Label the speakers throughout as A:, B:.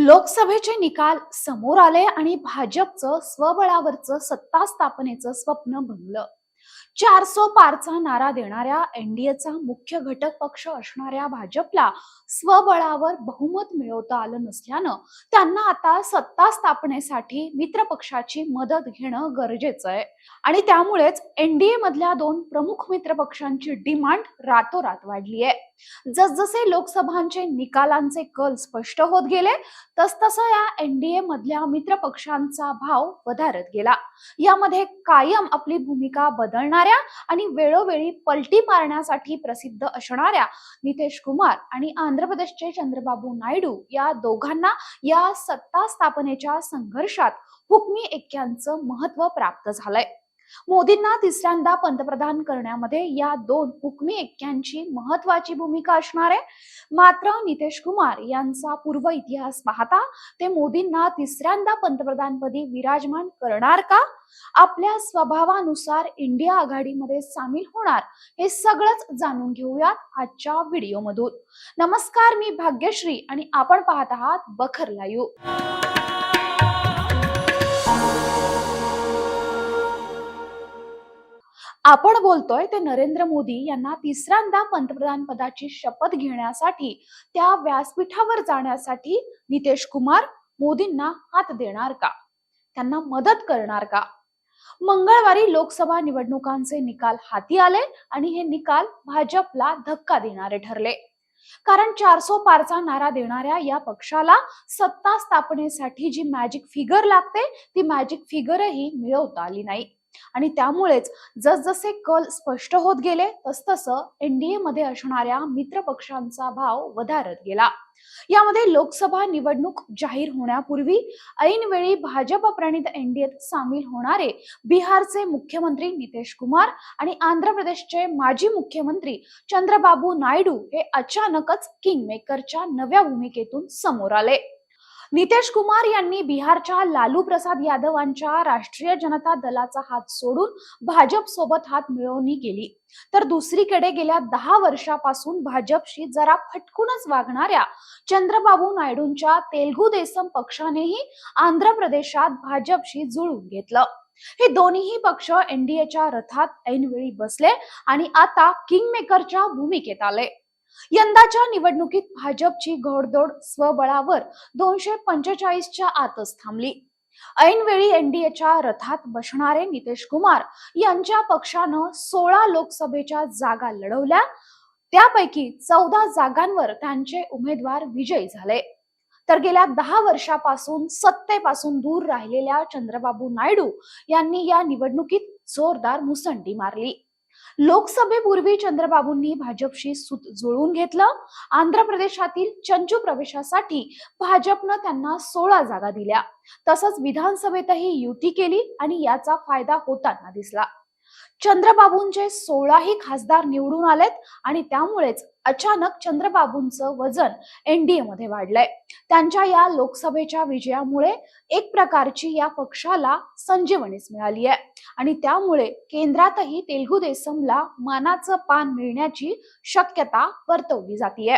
A: लोकसभेचे निकाल समोर आले आणि भाजपचं स्वबळावरचं सत्ता स्थापनेचं स्वप्न भंगलं चारसो पारचा नारा देणाऱ्या एनडीएचा मुख्य घटक पक्ष असणाऱ्या भाजपला स्वबळावर बहुमत मिळवता आलं नसल्यानं त्यांना आता सत्ता स्थापनेसाठी मित्र पक्षाची मदत घेणं गरजेचं आहे. आणि त्यामुळेच एनडीए मधल्या दोन प्रमुख मित्र पक्षांची डिमांड रातोरात वाढली आहे. जसजसे लोकसभांचे निकालांचे कल स्पष्ट होत गेले तसतसं या एनडीए मधल्या मित्र पक्षांचा भाव वधारत गेला. यामध्ये कायम आपली भूमिका बदलणाऱ्या आणि वेळोवेळी पलटी मारण्यासाठी प्रसिद्ध असणाऱ्या नितेश कुमार आणि आंध्र प्रदेशचे चंद्रबाबू नायडू या दोघांना या सत्ता स्थापनेच्या संघर्षात हुकमी एक्क्यांचं महत्त्व प्राप्त झालंय. मोदींना तिसऱ्यांदा पंतप्रधान करण्यामध्ये या दोन हुकमी एक्क्यांची महत्वाची भूमिका असणार आहे. मात्र नितेश कुमार यांचा पूर्व इतिहास पाहता ते मोदींना तिसऱ्यांदा पंतप्रधानपदी विराजमान करणार का? आपल्या स्वभावानुसार इंडिया आघाडीमध्ये सामील होणार हे सगळंच जाणून घेऊयात आजच्या व्हिडिओमधून. नमस्कार मी भाग्यश्री आणि आपण पाहत आहात बखर लाईव्ह. आपण बोलतोय ते नरेंद्र मोदी यांना तिसऱ्यांदा पंतप्रधान पदाची शपथ घेण्यासाठी त्या व्यासपीठावर जाण्यासाठी नितेश कुमार मोदींना हात देणार का? त्यांना मदत करणार का? मंगळवारी लोकसभा निवडणुकांचे निकाल हाती आले आणि हे निकाल भाजपला धक्का देणारे ठरले. कारण चारसो पारचा नारा देणाऱ्या या पक्षाला सत्ता स्थापनेसाठी जी मॅजिक फिगर लागते ती मॅजिक फिगरही मिळवता आली नाही. आणि त्यामुळेच जसजसे कल स्पष्ट होत गेले तसतसं एनडीए मध्ये असणाऱ्या मित्र पक्षांचा भाव वधारत गेला. यामध्ये लोकसभा निवडणूक जाहीर होण्यापूर्वी ऐनवेळी भाजप प्रणित एनडीएत सामील होणारे बिहारचे मुख्यमंत्री नितेश कुमार आणि आंध्र प्रदेशचे माजी मुख्यमंत्री चंद्रबाबू नायडू हे अचानकच किंगमेकरच्या नव्या भूमिकेतून समोर आले. नितेश कुमार यांनी बिहारच्या लालू प्रसाद यादवांच्या राष्ट्रीय जनता दलाचा हात सोडून भाजप सोबत हात मिळवणी केली. तर दुसरीकडे गेल्या दहा वर्षापासून भाजपशी जरा फटकूनच वागणाऱ्या चंद्रबाबू नायडूंच्या तेलगू देसम पक्षानेही आंध्र प्रदेशात भाजपशी जुळून घेतलं. हे दोन्ही पक्ष एनडीएच्या रथात ऐनवेळी बसले आणि आता किंगमेकरच्या भूमिकेत आले. यंदाच्या निवडणुकीत भाजपची घोडदौड स्वबळावर दोनशे पंचेचाळीसच्या आतच थांबली. ऐनवेळी एनडीएच्या रथात बसणारे नितेश कुमार यांच्या पक्षानं सोळा लोकसभेच्या जागा लढवल्या. त्यापैकी चौदा जागांवर त्यांचे उमेदवार विजयी झाले. तर गेल्या दहा वर्षापासून सत्तेपासून दूर राहिलेल्या चंद्रबाबू नायडू यांनी या निवडणुकीत जोरदार मुसंडी मारली. लोकसभेपूर्वी चंद्रबाबूंनी भाजपशी सूत जुळवून घेतलं. आंध्र प्रदेशातील चंचू प्रवेशासाठी भाजपनं त्यांना सोळा जागा दिल्या. तसंच विधानसभेतही युती केली आणि याचा फायदा होताना दिसला. चंद्रबाबूंचे सोळाही खासदार निवडून आलेत आणि त्यामुळेच अचानक चंद्रबाबूंचं वजन एनडीए मध्ये वाढलंय. त्यांच्या या लोकसभेच्या विजयामुळे एक प्रकारची या पक्षाला संजीवनीच मिळाली आहे. आणि त्यामुळे केंद्रातही तेलगू देसमला मानाचं पान मिळण्याची शक्यता वर्तवली जातीये.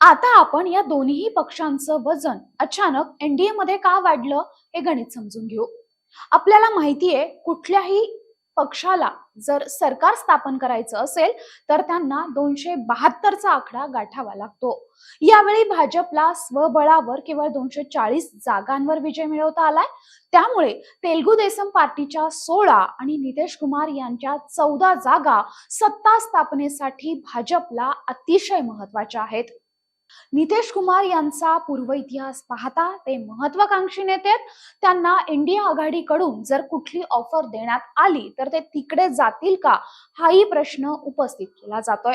A: आता आपण या दोन्ही पक्षांचं वजन अचानक एनडीए मध्ये का वाढलं हे गणित समजून घेऊ. आपल्याला माहितीये कुठल्याही पक्षाला जर सरकार स्थापन करायचं असेल तर त्यांना दोनशे बहात्तरचा आकडा गाठावा लागतो. यावेळी भाजपला स्वबळावर केवळ दोनशे चाळीस जागांवर विजय मिळवता आलाय. त्यामुळे तेलगू देसम पार्टीच्या सोळा आणि नितेश कुमार यांच्या चौदा जागा सत्ता स्थापनेसाठी भाजपला अतिशय महत्त्वाच्या आहेत. नितेश कुमार यांचा पूर्व इतिहास पाहता ते महत्वाकांक्षी नेते त्यांना इंडिया आघाडीकडून जर कुठली ऑफर देण्यात आली तर ते तिकडे जातील का? हाही प्रश्न उपस्थित केला जातोय.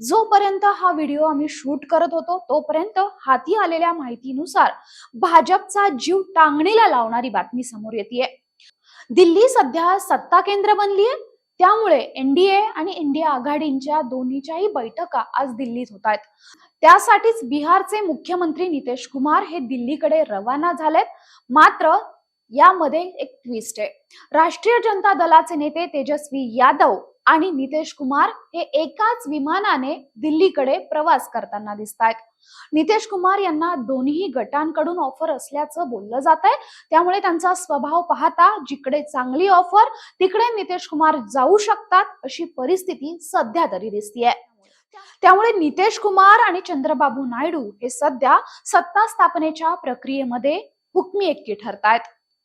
A: जोपर्यंत हा व्हिडिओ आम्ही शूट करत होतो तोपर्यंत हाती आलेल्या माहितीनुसार भाजपचा जीव टांगणीला लावणारी बातमी समोर येते दिल्ली सध्या सत्ता केंद्र बनलीये. त्यामुळे एनडीए आणि इंडिया आघाडींच्या दोन्हीच्याही बैठका आज दिल्लीत होत आहेत. त्यासाठीच बिहारचे मुख्यमंत्री नितेश कुमार हे दिल्लीकडे रवाना झालेत. मात्र यामध्ये एक ट्विस्ट आहे. राष्ट्रीय जनता दलाचे नेते तेजस्वी यादव आणि नितेश कुमार हे एकाच विमानाने दिल्लीकडे प्रवास करताना दिसत आहेत नितेश कुमार यांना दोन्ही गटांकडून ऑफर असल्याचं बोललं जात आहे त्यामुळे त्यांचा स्वभाव पाहता जिकडे चांगली ऑफर तिकडे नितेश कुमार जाऊ शकतात अशी परिस्थिती सध्या तरी दिसतीये. त्यामुळे नितेश कुमार आणि चंद्रबाबू नायडू हे सध्या सत्ता स्थापनेच्या प्रक्रियेमध्ये हुकमी एकटी ठरतायत.